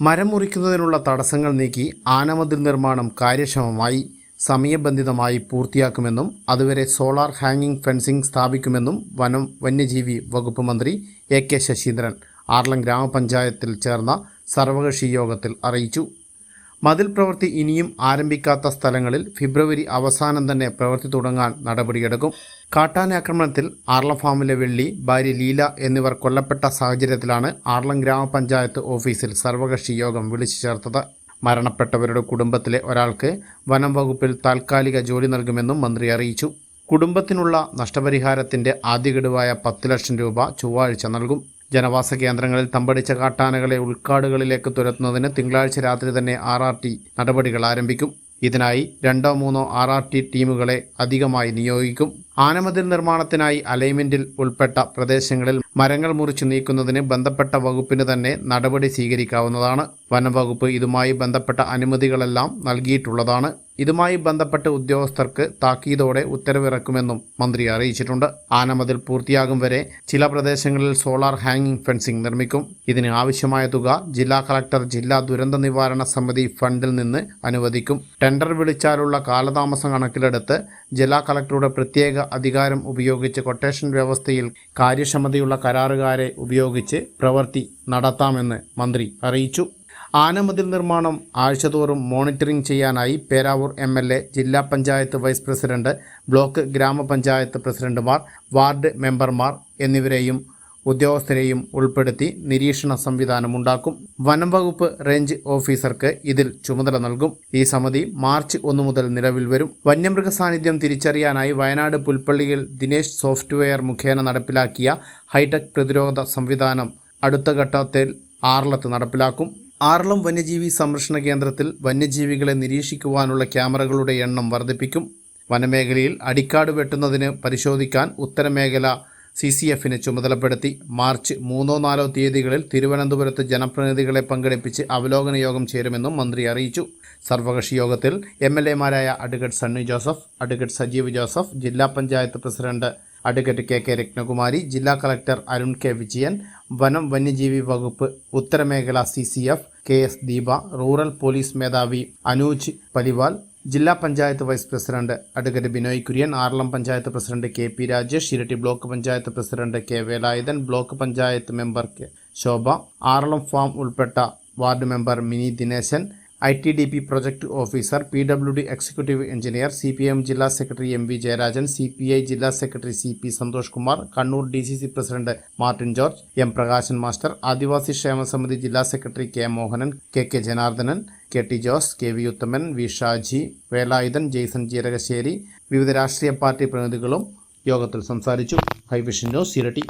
മരം മുറിക്കുന്നതിനുള്ള തടസ്സങ്ങൾ നീക്കി ആനമതിൽ നിർമ്മാണം കാര്യക്ഷമമായി സമയബന്ധിതമായി പൂർത്തിയാക്കുമെന്നും അതുവരെ സോളാർ ഹാങ്ങിംഗ് ഫെൻസിംഗ് സ്ഥാപിക്കുമെന്നും വനം വന്യജീവി വകുപ്പ് മന്ത്രി എ കെ ശശീന്ദ്രൻ ആർലം ഗ്രാമപഞ്ചായത്തിൽ ചേർന്ന സർവകക്ഷി യോഗത്തിൽ അറിയിച്ചു. മതിൽ പ്രവൃത്തി ഇനിയും ആരംഭിക്കാത്ത സ്ഥലങ്ങളിൽ ഫെബ്രുവരി അവസാനം തന്നെ പ്രവൃത്തി തുടങ്ങാൻ നടപടിയെടുക്കും. കാട്ടാനാക്രമണത്തിൽ ആർളം ഫാമിലെ വെള്ളി ഭാര്യ ലീല എന്നിവർ കൊല്ലപ്പെട്ട സാഹചര്യത്തിലാണ് ആർളം ഗ്രാമപഞ്ചായത്ത് ഓഫീസിൽ സർവകക്ഷി യോഗം വിളിച്ചു ചേർത്തത്. മരണപ്പെട്ടവരുടെ കുടുംബത്തിലെ ഒരാൾക്ക് വനം വകുപ്പിൽ താൽക്കാലിക ജോലി നൽകുമെന്നും മന്ത്രി അറിയിച്ചു. കുടുംബത്തിനുള്ള നഷ്ടപരിഹാരത്തിന്റെ ആദ്യ ഗഡുവായ പത്ത് ലക്ഷം രൂപ ചൊവ്വാഴ്ച നൽകും. ജനവാസ കേന്ദ്രങ്ങളിൽ തമ്പടിച്ച കാട്ടാനകളെ ഉൾക്കാടുകളിലേക്ക് തുരത്തുന്നതിന് തിങ്കളാഴ്ച രാത്രി തന്നെ ആർ ആർ ടി നടപടികൾ ആരംഭിക്കും. ഇതിനായി രണ്ടോ മൂന്നോ ആർ ആർ ടി ടീമുകളെ അധികമായി നിയോഗിക്കും. ആനമതിൽ നിർമ്മാണത്തിനായി അലൈൻമെന്റിൽ ഉൾപ്പെട്ട പ്രദേശങ്ങളിൽ മരങ്ങൾ മുറിച്ചു നീക്കുന്നതിന് ബന്ധപ്പെട്ട വകുപ്പിന് തന്നെ നടപടി സ്വീകരിക്കാവുന്നതാണ്. വനംവകുപ്പ് ഇതുമായി ബന്ധപ്പെട്ട അനുമതികളെല്ലാം നൽകിയിട്ടുള്ളതാണ്. ഇതുമായി ബന്ധപ്പെട്ട ഉദ്യോഗസ്ഥർക്ക് താക്കീതോടെ ഉത്തരവിറക്കുമെന്നും മന്ത്രി അറിയിച്ചിട്ടുണ്ട്. ആനമതിൽ പൂർത്തിയാകും വരെ ചില പ്രദേശങ്ങളിൽ സോളാർ ഹാങ്ങിംഗ് ഫെൻസിംഗ് നിർമ്മിക്കും. ഇതിന് ആവശ്യമായ തുക ജില്ലാ കളക്ടർ ജില്ലാ ദുരന്ത നിവാരണ സമിതി ഫണ്ടിൽ നിന്ന് അനുവദിക്കും. ടെൻഡർ വിളിച്ചാലുള്ള കാലതാമസം കണക്കിലെടുത്ത് ജില്ലാ കളക്ടറുടെ പ്രത്യേക അധികാരം ഉപയോഗിച്ച് കൊട്ടേഷൻ വ്യവസ്ഥയിൽ കാര്യക്ഷമതയുള്ള കരാറുകാരെ ഉപയോഗിച്ച് പ്രവൃത്തി നടത്താമെന്ന് മന്ത്രി അറിയിച്ചു. ആനമതിൽ നിർമ്മാണം ആഴ്ചതോറും മോണിറ്ററിംഗ് ചെയ്യാനായി പേരാവൂർ എം എൽ എ ജില്ലാ പഞ്ചായത്ത് വൈസ് പ്രസിഡന്റ് ബ്ലോക്ക് ഗ്രാമപഞ്ചായത്ത് പ്രസിഡന്റുമാർ വാർഡ് മെമ്പർമാർ എന്നിവരെയും ഉദ്യോഗസ്ഥരെയും ഉൾപ്പെടുത്തി നിരീക്ഷണ സംവിധാനം ഉണ്ടാക്കും വനം വകുപ്പ് റേഞ്ച് ഓഫീസർക്ക് ഇതിൽ ചുമതല നൽകും. ഈ സമിതി മാർച്ച് ഒന്ന് മുതൽ നിലവിൽ വരും. വന്യമൃഗ സാന്നിധ്യം തിരിച്ചറിയാനായി വയനാട് പുൽപ്പള്ളിയിൽ ദിനേശ് സോഫ്റ്റ്വെയർ മുഖേന നടപ്പിലാക്കിയ ഹൈടെക് പ്രതിരോധ സംവിധാനം അടുത്ത ഘട്ടത്തിൽ ആർലത്ത് നടപ്പിലാക്കും. ആറളം വന്യജീവി സംരക്ഷണ കേന്ദ്രത്തിൽ വന്യജീവികളെ നിരീക്ഷിക്കുവാനുള്ള ക്യാമറകളുടെ എണ്ണം വർദ്ധിപ്പിക്കും. വനമേഖലയിൽ അടിക്കാട് വെട്ടുന്നതിന് പരിശോധിക്കാൻ ഉത്തരമേഖല സി സി എഫിന് ചുമതലപ്പെടുത്തി മാർച്ച് മൂന്നോ നാലോ തീയതികളിൽ തിരുവനന്തപുരത്ത് ജനപ്രതിനിധികളെ പങ്കെടുപ്പിച്ച് അവലോകന യോഗം ചേരുമെന്നും മന്ത്രി അറിയിച്ചു. സർവകക്ഷി യോഗത്തിൽ എം എൽ എമാരായ അഡ്വക്കേറ്റ് സണ്ണി ജോസഫ് അഡ്വക്കേറ്റ് സജീവ് ജോസഫ് ജില്ലാ panchayat president advocate K K Rathnakumari ജില്ലാ കളക്ടർ അരുൺ കെ വിജയൻ വനം വന്യജീവി വകുപ്പ് ഉത്തരമേഖല C C F K S Deepa rural police മേധാവി അനൂജ് പലിവാൽ ജില്ലാ panchayat vice president advocate Binoy Kurian Aralam panchayat president K P Rajesh Iritty block panchayat president K Velayudhan block panchayat member K Shobha Aralam farm ഉൾപ്പെട്ട ward member Mini Dineshan I T D P project officer P W D executive engineer C P M ജില്ലാ secretary M V Jayarajan C P I ജില്ലാ secretary C P Santhosh Kumar Kannur D C C president Martin George M Prakashan master ആദിവാസി ക്ഷേമ സമിതി ജില്ലാ secretary K Mohanan K K Janardhanan K T Jose K V Uthaman V Shaji Velayudhan Jaison Jeerakassery വിവിധ രാഷ്ട്രീയ party പ്രതിനിധികളും യോഗത്തിൽ സംസാരിച്ചു. Hi Vision news ഇരട്ടി